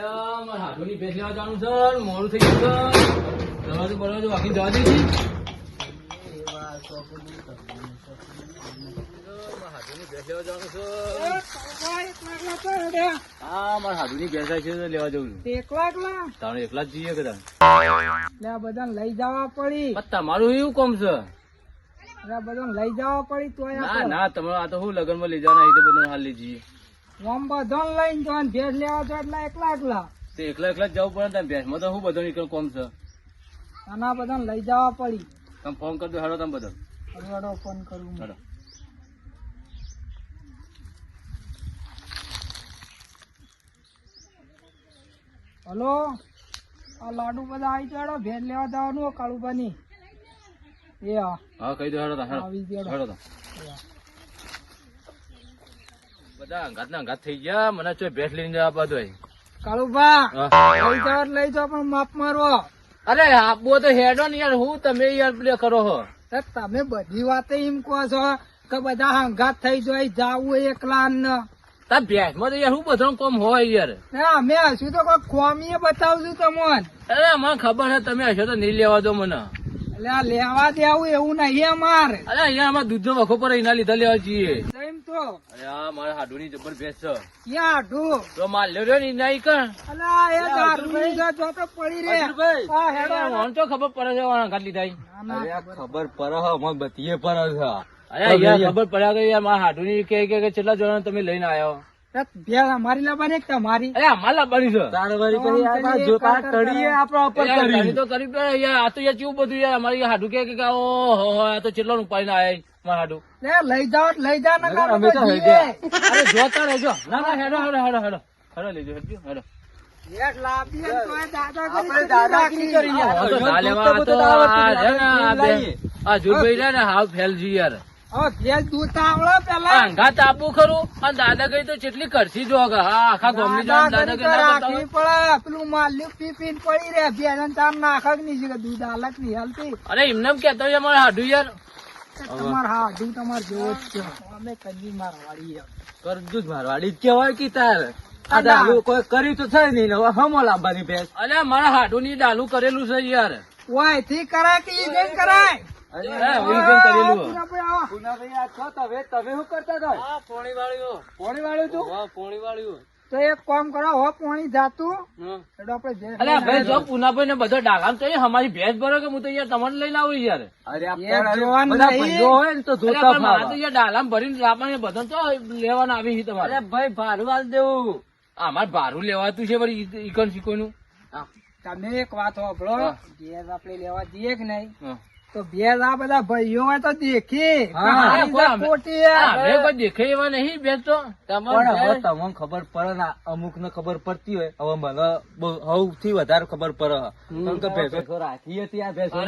અલ્યા મારે હાથોની ભેંસ લેવા જવાનું છે મોડું થઈ ગયું છે. દરવાજો બરવાજો વાગીને જવા દે છે મારે હાથોની ભેંસ લેવા જવાનું છે. હા મારે હાથોની ભેંસ આવી છે લેવા જવું એકલા એકલા તાણે એકલા જ જઈએ કદાચ. એટલે લઈ જવા પડી. તમારું એવું કોમ છે? બધા લઈ જવા પડી તોય ના ના તમે આ તો હું લગ્નમાં લઈ જવાના એ તો બધું હાલ લઈ જઈએ. આમ બધાને લઈને જવાનું ભેટ લેવા તો એટલે એકલા એકલા. તે એકલા એકલા જવું પડે ને ભેંસમાં તો હું બધો નીકળ કોમ છે? અને આ બધાને લઈ જવા પડી. તમે ફોન કરજો હેડો તમે બધો. ફોન કરું. હેડો હલો. આ લાડુ બધા આવી ચાડો ભેટ લેવા જવાનું કાળુબાની એ હા. કહી દો હેડો તા, હેડો હેડો તા. બધા અંગાત ના અંગાત થઈ ગયા. મને ચોય ભેંસ લઈને જવા બધો કાળુબા લઈ જાવ લઈ જાવ પણ માપ મારો. અરે આપવો તો હેડો ને યાર. હું તમે યાર પ્લે કરો છો તમે બધી વાતે એમ કહો છો કે બધા હંગાત થઈ જાય જાવું એકલા ને. તા ભેટમાં માં તો યાર હું બધો કોમ હોય યાર. અમે હશું તો કોઈ ખોમીએ બતાવશું તમને. અરે મને ખબર છે તમે હશો તો નહીં લેવા દો મને. એટલે લેવા દેવું એવું નહીં અમારે. અરે અહીંયા અમારે દૂધ નો વખો પર એના લીધા લેવા જઈએ. એમ તો. અરે આ મારા હાડુની જબર ભેંસ છે. ક્યાં આઢું તો માર લ્યો ને એના ઈ કણ. અલા એ દારૂની જો જો તો પડી રે હા, હેડો, હેડો. તો ખબર પડે છે લીધા ખબર. બતીએ છે અરે યાર ખબર પડ્યા કે યાર મારા હાડુની કે કે કે કેટલા જણા તમે લઈને આવ્યો લાવવાની અરે અમાર લાવવાની છે. આ કરી, જોતા કાતર તળીએ આપણા ઉપર કરી તો કરી યાર. આ તો યાર કેવું બધું યાર. અમારી હાડુ કે કે ઓ હો હો આ તો કેટલા ઉપાડીને આયા મારા હાડુ. લે લઈ જાઓ લઈ ને અમે તો. અરે જોતા રહેજો. ના ના હેડો હેડો હેડો હેડો. હેડો લેજો હેડજો હેડો ને દાદાગીરી કરી દાદાગીરી નાખી. કરી. યાર, ના લેવા આ તો દૂધ તો બધું આ છે ને આ બે- લાવીએ. આ જુભાઈ છે ને હાવ ફેલજી યાર હવે ભેળ દૂધ આવડે પેલા. આ અંગાત આપવું ખરું? અને દાદા કઈ તો કેટલી કરશી જો આખા ગામની જાણ દાદા કઈ ના રાખવી બતાવે. પડે. પેલું માલ્યું પી પી પડી રે ભેળ તાર નાખક નહીં છે દૂધ હાલત નહીં હાલતી. અરે એમને કેતો છે મારે હાડુ યાર. તમાર હા દૂધ તમાર જ છે. અમે કદી મારવાડી કેવાય કરજુ જ મારવાડી. જ કે તાર? કોઈ કર્યું તો થાય નહીં ને હવે હમો લાંબાની ભેંસ. અરે મારા હાડુ ની ડાલું કરેલું છે યાર. ઓયથી કરાય કે ઈ કરાય? અરે, કરેલું. હોય? પૂનાભાઈ આવો. પૂનાભાઈ આ છો તમે તમે શું કરતા હતા? હા પોણી વાળ્યું પોણી વાળું તું? હા પોણી વાળ્યું તો એક કામ કરો હો પાણી જાતું. એટલે આપણે અરે ભાઈ જો પુનાભાઈ ને બધો ડાલામ તો અમારી ભેંસ ભરો કે હું તો યાર તમને લઈને આવું યાર. અરે તો પણ તો યાર ડાલામ ભરીને આપણને બધા તો લેવાના આવી છે તમારે. ભાઈ ભારું આલ દેવું. અમારે ભારું લેવાતું છે વળી ઈ- ઈકણ તમે એક વાત સાંભળો હા. ભેળ આપણે લેવા દઈએ કે નહીં. તો બે ના બધા ભાઈઓ હોય તો દેખી. દેખે એવા નહીં બે તો. હવે તમને ખબર પડે ના અમુક ને ખબર પડતી હોય. હવે મને હવ સૌથી વધારે ખબર પડે. રાખી હતી આ ભેંસો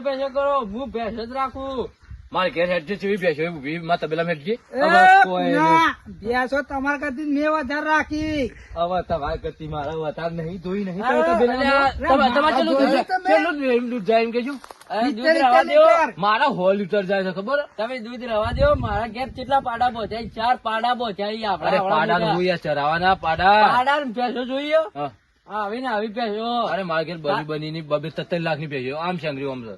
ભેંસો કરો હું ભેંસો જ રાખું. મારે ઘેર હેઠ છે ચેવી ભેંસો ઊભી માં તબેલા માં હેઠ છે એ, હવે કોઈ ના, ભેંસો તમારા કરતી મેં વધારે રાખી. હવે તમારી ગતિ મારા વધારે નહીં જોઈ નહીં હા, તો પેલા અરે આ તમા- તમારે જાય? કેજો. મારા સો છે ખબર? તમે દૂધ રવા દો મારા ઘેર કેટલા પાડા પહોંચાય ચાર પાડા પહોંચાય પાડા હું ચરાવાના પાડા. પાડા ને જોઈએ. આવી ને આવી ભેંસો. અરે મારા ઘેર બની બની ની બબે તત્તર લાખની ભેંસો આમ શંકરી આમ છે.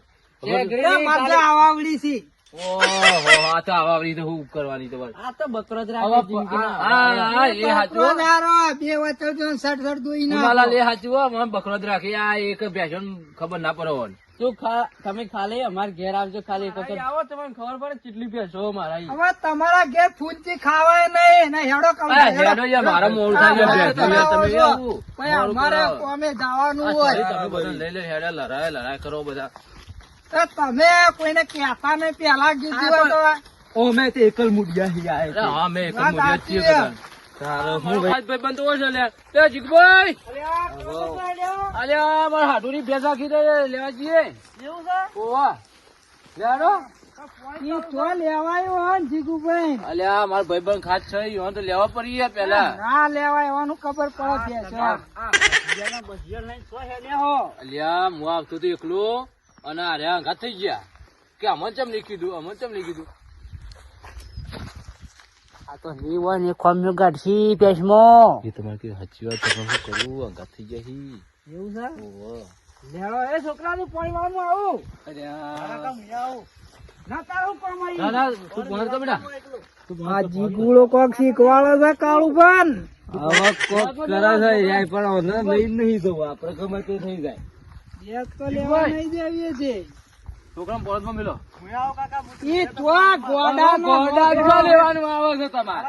આવડી એ, મારે આ તો આવા આવી હું કરવાની તો આ તો બકરો જ હવે રાખે. આ- આ- એ હાચું બે વચ્ચે જો સડ સડ દોઈ નાખો. ઉનાળા લે હાચું મને બકરો જ રાખી આ એક ભેંસો ખબર ના પડે. તું તમે ખાલી અમારા ઘેર આવજો ખાલી એક આવો તમને ખબર પડે કેટલી ભેંસો મારા હવે તમારા ઘેર ફૂંચી ખાવાય નહીં ને હેડો હેડો યાર, મારા મોડું થાય તમે અમારે. કોમે જવાનું હોય તમે બધા લઈ લે હેડા લડાય લડાય કરો બધા તો તમે કોઈને કહેતા નહીં પેલા કીધું તો. ઓમે તે એકલ મુડિયા હી આય અરે હા મેં એક વાત મોઢે છીએ બધા. તારો હું ભાઈ બંધ હોય છે લે. લે જીગભાઈ? અલ્યા મારા હાડુની ભેંસ રાખી દે લેવા જઈએ. એવું છે? ઓવા. લેવાનો? ઈ તો લેવાયો હોય ને જીગુભાઈ. અલ્યા મારા ભાઈ બંધ ખાસ છે ઈવોને તો લેવા પડી યાર પેલા ના લેવાય એવાનું ખબર પડે છે અલ્યા હું આવતો તો એકલો. અને આ રહ્યા ઘા થઈ ગયા. કે અમન ચમ નહીં કીધું અમન ચમ નહીં કીધું? આ તો ની હોય ને ખોમ્યો ગાઢશી પેશમાં. એ તમારે કઈ સાચી વાત તમે શું કરવું અંગાત થઈ જાય છી. એવું છે? ઓહો. લેવો એ છોકરા નું પાણી વાળું આવું. અરે આ. ના તારું કામ આવી. ના તું ભણ તો બેટા. આ જીગુડો કોક શીખવાડે છે કાળું પણ હવે કોક કરે છે પણ નહીં જવું. આપડે ગમે તે થઈ જાય. એક તો લેવા નહીં દેવીએ છે છોકરાને પોળતમાં મેલો. ઈ તો ગોડા ગોડા જો લેવાનું આવે છે તમારે.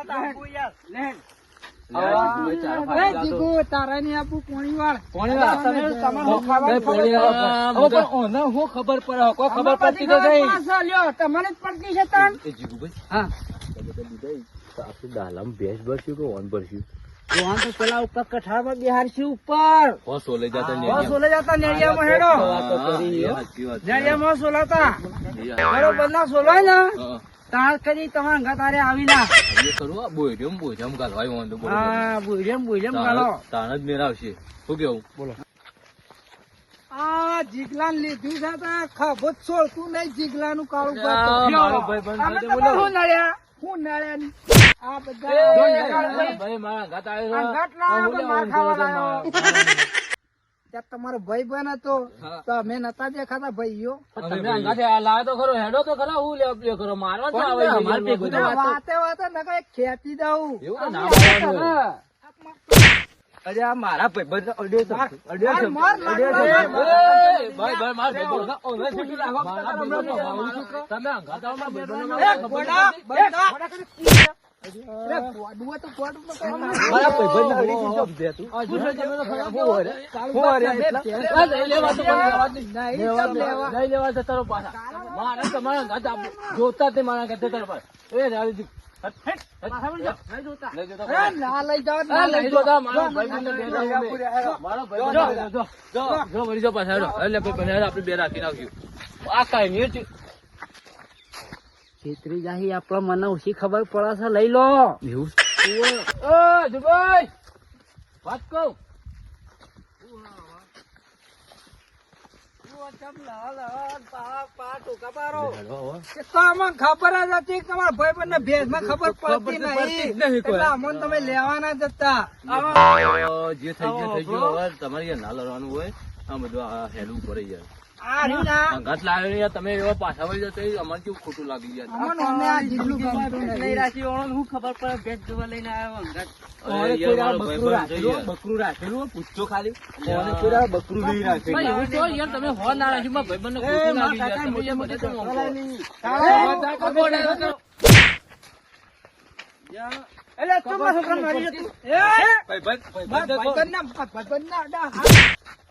એ જીગુ તારા ને આપું પાણી વાળ પોણી વાર. તમે તમારે શું ખાવાનું કઈ પોણી વાર. હવે પણ ઓને શું ખબર પડે? ખબર પડતી તો તમને જ પડતી છે દાલામાં ભેંસ ભરશું કે ઓન ભરશું તો તો પેલા ઉપર કઠાળમાં બિહારશી ઉપર. સોલે જતા સોલે જતા નેડિયામાં હેડો. વાતો કરી, હો. સાચી વાત છે. નેડિયામાં સોલાતા બરોબર ના સોલાય ને. તાર કરી તમારા અંગા તારે આવી ના. કરું આ બોયડ્યમ બોયડ્યમ ગાલવાય વાંધો બોલો હા બુજેમ બુજેમ ગાલો. તાણ જ મેરાવશે શું કેવું? બોલો. આ જીગલાન લીધું છે ખબર છોડતું નહીં જીગલાનું કાળું બોલો. શું નડ્યા. શું નડ્યા આ બધા ભાઈ મારા ઘાટ આવ્યો આવે, બોલ્યા માર ખાવા ત્યાં તમારો ભાઈ બન હતો. હા. તો અમે નતા દેખાતા ભાઈઓ. ભાઈ તમે અંગાથે તો ખરો હેડો તો ખરા હું કરો મારવા તો આવે છે અમારે ભેગું તો બધું. વાતે વાતે નકર એક દઉં. એવું ના. હા. અરે આ મારા ભાઈબંધ અડ્યો અડ્યો ભાઈ ભાઈ માર ભાઈબંધ. તમે અંગાથ આવો, મારા ભાઈબંધનો એ ખબર ગોડા, નથી. બંધા. અરે ગોડું હોય તો ગોડું તો કરવા માંગે. મારા ભાઈબંધને અડી શું સમજે તું? આ જો તમે તો ખરા હું વરે? હું વરે એટલા? આ લઈ લેવા તો પણ લેવા જ નહીં. નહીં લેવા ચમ તો- લેવા. લઈ લેવા તો તારો પાછા. મારે તમારા જોતા તે મારા અંગાથે તારો પાછા. એ રાવજી. હટ, હટ, હટ. લઈ જોતા અરે ના લઈ જાઓ, ના આ લઈ લઈ જાઓ. જોતા મારા ભાઈબંધને બે રાખું મેં. મારા ભાઈબંધને જો, જો, જો, વળી જાઓ પાછા, હેડો. એટલે ભાઈ બંને આપણે બે રાખી નાખ્યું આ કાંઈ નહીં છેતરી જાહી આપડે મને ઓછી ખબર પડે છે. લઈ લો. એવું? જુભાઈ વાત કહું એ તો અમને ખબર જ હતી તમારા ભાઈ બંને ભેજમાં ખબર પડતી નહીં અમને તમે લેવાના જ હતા જે થઈ ગયું થઈ ગયું તમારે ના લડવાનું હોય આ બધું હેલું પડી યાર અંગાત લાવ્યો યાર તમે એવા પાછા વળી જતો અમારે કેવું ખોટું લાગી યાર અમને અમે આ જીગલું ગમતું નહીં. અરે ઓને યાર, કોઈ મારો દાડો ભાઈબંધ બકરું રાખેલું પૂછજો ખાલી. બકરું ભાઈ, રાખેલું એવું તો યાર તમે હો ના રાખ્યું ભાઈ બધા કેમ આમ કરો? એટલે તું મારા છોકરાને મારી જતું.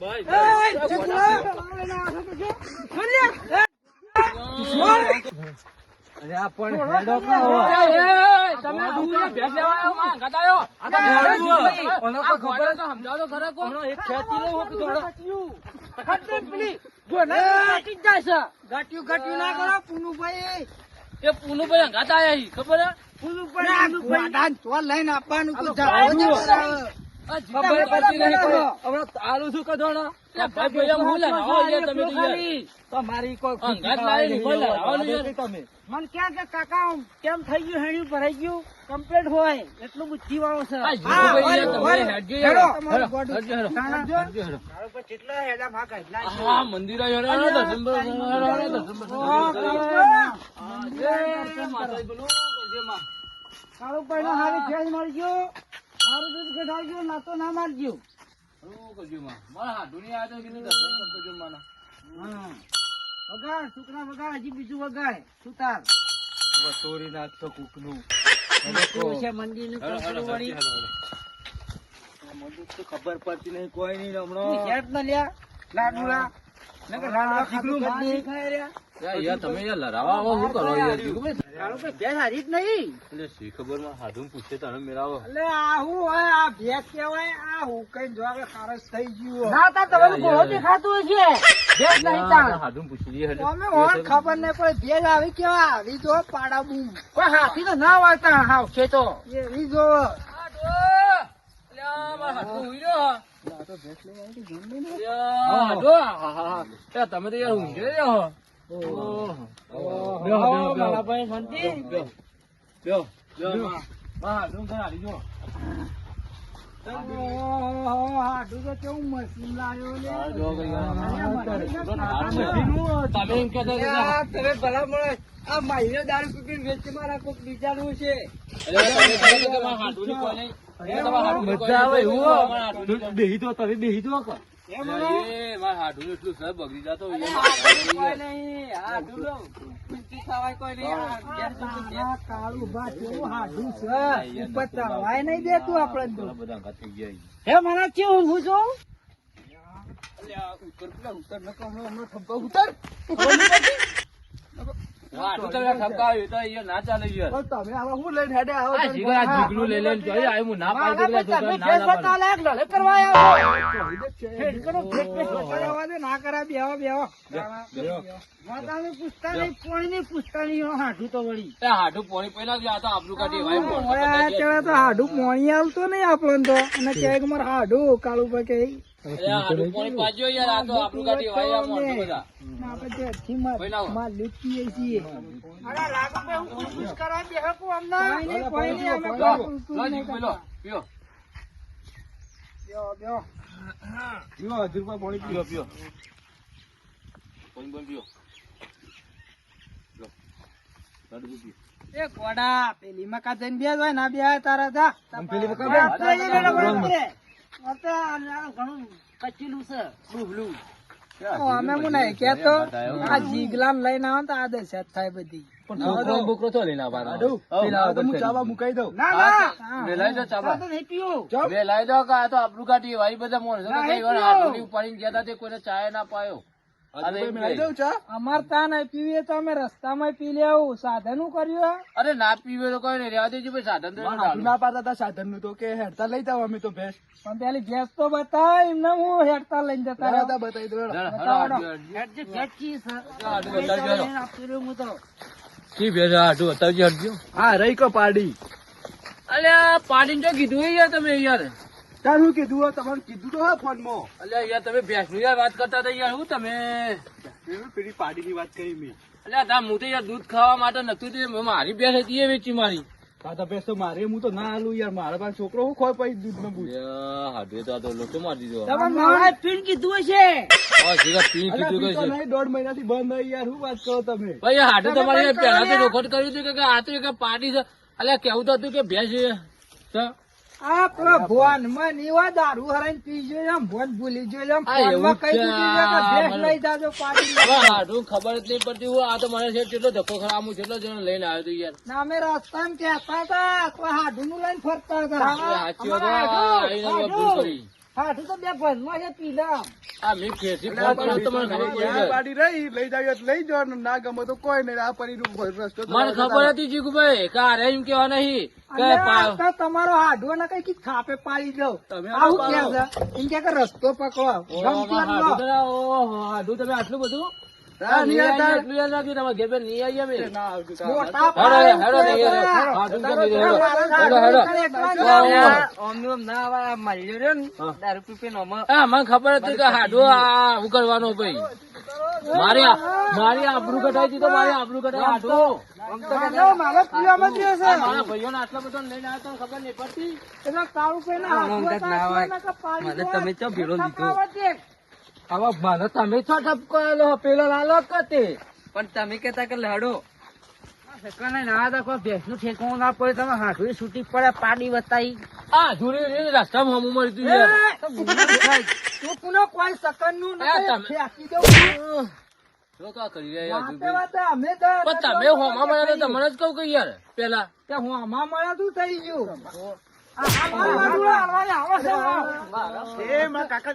ભાઈ, ખબર પુનુભાઈ. લઈને આપવાનું ખબર પડતી નહીં ખબર કોઈ. શું યાર. તમારી કોઈ તમે મને ક્યાં કે કાકા કેમ થઈ ગયું હેણ્યું ભરાઈ ગયું કમ્પ્લીટ હોય એટલું બુદ્ધિ વાળો છે મંદિર. કાળુભાઈ નો હારી ફેજ મળી ગયો હારું દૂધ કઢાવજો ના તો ના મારજો શું કરજો માં? મારા હાથું નહીં આવ્યો કીધું દર્શન કરજો માના. હા વગાડ છોકરા વગાડ હજી બીજું વગાડ. સુતાર હવે મંદિરનું વળી. હેડો, હેડો. તો ખબર પડતી નહીં કોઈ નહીં તું હમણાં હેડ તમે લડાવા આવો શું કરો? ખબરમાં હાડું પૂછે તને મેળાવો? એટલે આ હું હોય આ ભેંસ કહેવાય આ હું કઈ જો આગળ ખારસ થઈ ગયું ના તા તમારું ઘોડો દેખાતું હશે. ભેંસ નહીં તાણ. હાડું પૂછી લઈએ હેડો. અમે હોન ખબર નહીં પડે ભેજ આવી કેવા? આવી જો પાડા બૂમ. કોઈ હાથી તો ના વાળતા હાવ છે તો એવી જો. અલ્યા, મારા હાડું! હુઈ રહ્યો. યાર, હાડું, હા, હા, હા. યાર, તમે તો યાર ઊંઘે રહ્યા. મારા ભાઈ શાંતિ બેહો, દો તમે બેહી દો એટલું સર બગડી જતો થવાય કોઈ નહીં આ તારા કાળું બા કેવું હાડું છે. ઉપર ચડવાય નહીં દેતું આપણે. હે મને કેવું હું છું? અલ્યા, ઉત્તર પેલા ઉત્તર હમણાં હમણાં તમે ઠપકાવ્યું? તો ના ચાલે યાર. તમે આવા હું લઈને હેડે આવો આ જીગર આ જીગલું લઈ લઈને જોઈ આવ્યો. હું ના પાડી દઉં એટલે છોકરાને ના ના પાડું. ના કરા બેવા બેહો. માતાને પૂછતા નહીં પોણીને પૂછતા નહીં હાડું તો વળી. એ હાડું પોણી પહેલા જ આ તો આબરૂ કાઢી ઓય, તો હાડું પોણી આવતો નહીં આપણને તો. અને કે મારે હાડું કાળું પર કે એ હાડું પોણી. પીઓ. પીઓ. પીઓ. એ પેલી મકા જઈને બે હોય ના બે તારા જા. પેલી મકા આ ઘણું કચેલું છે, ડૂબલું. અમે હું નહીં જીગલાને લઈને આવે ને તો આ દશા થાય બધી. પણ છોકરો તો લઈને આવવાનો. ચાવા મુકાઈ દઉં. ના ના. દો. તો નહીં પીવું. વેલાઈ દો કે આ તો આબરૂ કાઢી વાય બધા કઈ વાર ઉપાડીને ગયા તે કોઈને ચાય ના પાયો. અમાર તા નહીં પીવીએ તો અમે રસ્તામાં પી લેવું સાધનું કર્યું અરે ના પીવે તો કઈ નહીં રહેવા દેજો ભાઈ સાધન તો એનું ડાળું. હતા સાધનનું તો કે હેડતા લઈ જાવ અમે તો ભેંસ પણ પેલી ગેસ તો બતાવ એમને હું હેડતા લઈને જતા રહો. બતાવી દો કી છે. હાડું બતાવજો, હેડો. આપી રહ્યો હું તો. શી ભેજ આ હાડું બતાવજો, હટજો. હા રહી કો પાડી અલ્યા પાડી જો કીધું યાર તમે યાર તાર કીધું તમારું કીધું તો ફોનમાં એટલે યાર તમે ભેંસનું યાર વાત કરતા હતા યાર હું તમે? પેલી પાડી ની વાત કરી મેં. એટલે તા હું તો યાર દૂધ ખાવા માટે નતું તે મારી ભેંસ હતી એ વેચી મારી. તાતા ભેંસ તો મારે હું તો ના આલું યાર. મારા પાસે છોકરો હું ખોય પછી દૂધ નો પૂછ. અલ્યા, તો આ તો લોચો મારી દીધો. તમે નવાઈ પીને કીધું છે. દોઢ મહિના થી બંધ યાર. હું વાત કરો તમે? ભાઈ હાડું તમારી પહેલા તો રોકડ કર્યું હતું કે- આ તો એક પાર્ટી છે. અલ્યા કેવું તો હતું કે ભેંસ આ પેલા ભોનમાં નીવા દારૂ હરાઈને પી ગયો એમ ભોન ભૂલી ગયો એમ. ફોનમાં કહી દીધું છે કે ભેંસ લઈ જાજો પાડી હાડું ખબર જ નહીં પડતી હું આ તો મને છે કેટલો ધક્કો ખરા હું કેટલો જણ લઈને આવ્યો યાર. ના અમે રસ્તામાં કહેતા હતા હાડું નું લઈને ફરતા હતા. સાચી વાત, તો બે છે આ મેં ફોન રહી લઈ જાવ લઈ ના ગમે તો કોઈ નહીં આ પરી રસ્તો મને ખબર હતી જીગુભાઈ કે આ એમ કેવા નહીં કે તમારો હાડવો ના કઈ કઈ ખાપે પાડી દઉં. તમે આવું કે એમ કે કે રસ્તો પકવા હાડું તમે આટલું બધું મને ખબર હતી કે હાડો આ હું કરવાનો ભાઈ મારી આ- મારી આબરૂ કઢાઈ હતી તો મારી આબરૂ કઢાઈ હાડો તમે ચો ભેડો લીધો? હવે મને તમે છો ઠપકો પેલો લાલો કતે પણ તમે કેતા કે લડો સકને ના દખો ભેંસ ઠેકવું ના પડે તમે હાથવી છૂટી પડે પાડી બતાઈ આ જોડે જોડે રસ્તામાં હમું મળી તું તું કોઈ સકનનું એ તમે- દઉં હોમા મળ્યા તો તમને જ કહું કે યાર પેલા તે હું આમાં મળ્યા તું થઈ ગયું કાકા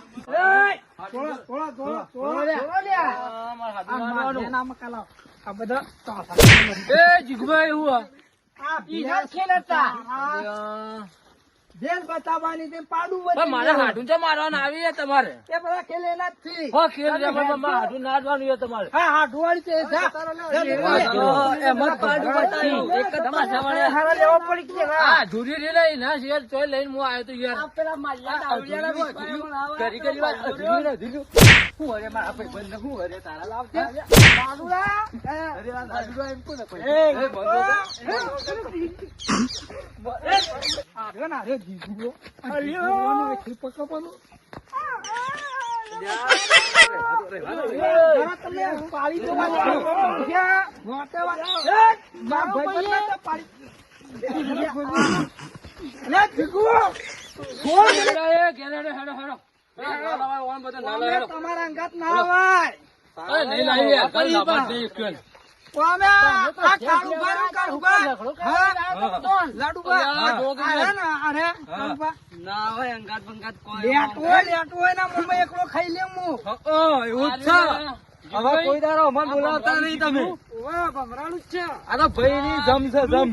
જીગભાઈ, બીજા ખેલ હતા. આ. ભેલ બતાવવાની તે પાડું બતાવી મારે હાડું છે મારવાના આવી છે તમારે તે બધા ખેલ એના જ થી. હો, ખેલ છે, પણ હાડું નાદવાનું છે તમારે હા હાડું વાળી છે. એમ જ પાડું બતાવ્યું. એક જ તમાશા હારા લેવો પડી કે હા. ધૂરી રે લઈ ના શેર ચોય લઈને હું આવ્યો તો યાર પેલા માલિયા દાવડિયાના કરી કરી વાત અધૂરી ને અધૂરી. હું અરે મારા ભાઈબંધને હું અરે તારા લાવજે. બાબુલા, અરે વાત અધૂરો એમ કોને કોઈ? એ, એ બંધો ને. આ એ. હેડો, એ, હેડો, હેડો, હેડો. એ, ના લાવાય, તમારા અંગાત ના. અરે, નહીં લાવી એકલો ખાઈ લે હું. એવું જ છે. હવે કોઈ દાડો અમને બોલાવતા નહીં તમે. ભમરાનું જ છે. આ ભાઈ ની જમ છે જમ.